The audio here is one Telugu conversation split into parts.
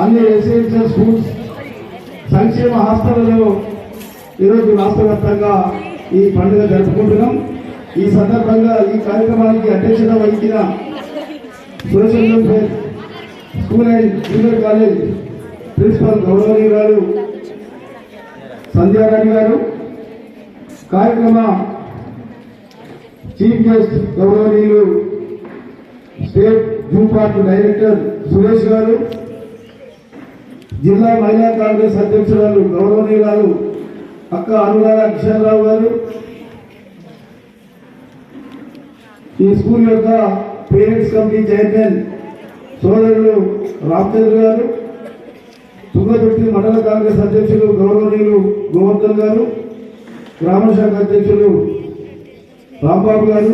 అన్ని రెసిడెన్షియల్ స్కూల్స్ సంక్షేమ హాస్టళ్ళలో ఈరోజు రాష్ట్ర వ్యాప్తంగా ఈ పండుగ జరుపుకుంటున్నాం. ఈ సందర్భంగా ఈ కార్యక్రమానికి అధ్యక్షత వహించిన social welfare school and junior college principal గౌరవనీయురాలు Sandhyarani గారు కార్యక్రమ చీఫ్ గెస్ట్ గౌరవనీయులు state zoo park director Suresh garu జిల్లా మహిళా కాంగ్రెస్ అధ్యక్షురాలు గౌరవనీయురాలు అక్క అనురాధ కిషన్రావు గారు. ఈ స్కూల్ యొక్క పేరెంట్స్ కమిటీ చైర్మన్ సోదరులు రామచంద్ర గారు తుంగతుర్తి మండల కాంగ్రెస్ అధ్యక్షులు గౌరవనీయులు గోవర్ధన్ గారు గ్రామ శాఖ అధ్యక్షులు రాంబాబు గారు.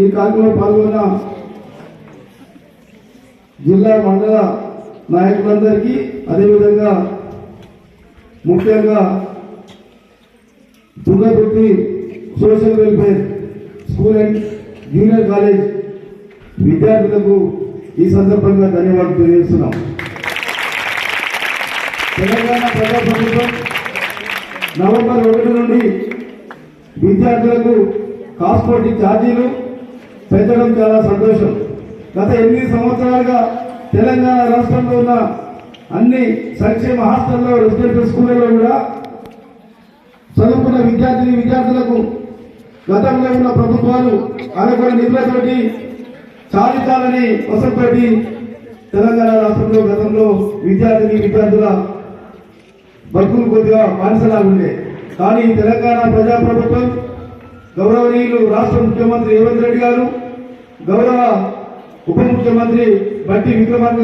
ఈ కార్యక్రమంలో పాల్గొన్న జిల్లా మండల నాయకులందరికీ అదేవిధంగా ముఖ్యంగా Durgapati social welfare school and junior college విద్యార్థులకు ఈ సందర్భంగా ధన్యవాదాలు తెలియజేస్తున్నాం. తెలంగాణ ప్రజాప్రభుత్వం నవంబర్ ఒకటి నుండి విద్యార్థులకు కాస్పోర్ట్ ఛార్జీలు పెంచడం చాలా సంతోషం. గత ఎనిమిది సంవత్సరాలుగా తెలంగాణ రాష్ట్రంలో ఉన్న అన్ని సంక్షేమ హాస్టల్లో రెసిడెన్షియల్ స్కూళ్ళలో కూడా చదువుకున్న విద్యార్థిని విద్యార్థులకు గతంలో ఉన్న ప్రభుత్వాలు అనుకున్న నిధులతోటి సాధించాలని వసంతోటి తెలంగాణ రాష్ట్రంలో గతంలో విద్యార్థిని విద్యార్థుల బతుకులు కొద్దిగా బానిసలా ఉండే. కానీ తెలంగాణ ప్రజా ప్రభుత్వం గౌరవనీయులు రాష్ట్ర ముఖ్యమంత్రి రేవంత్ రెడ్డి గారు గౌరవ ఉప ముఖ్యమంత్రి బట్టి విక్రమార్క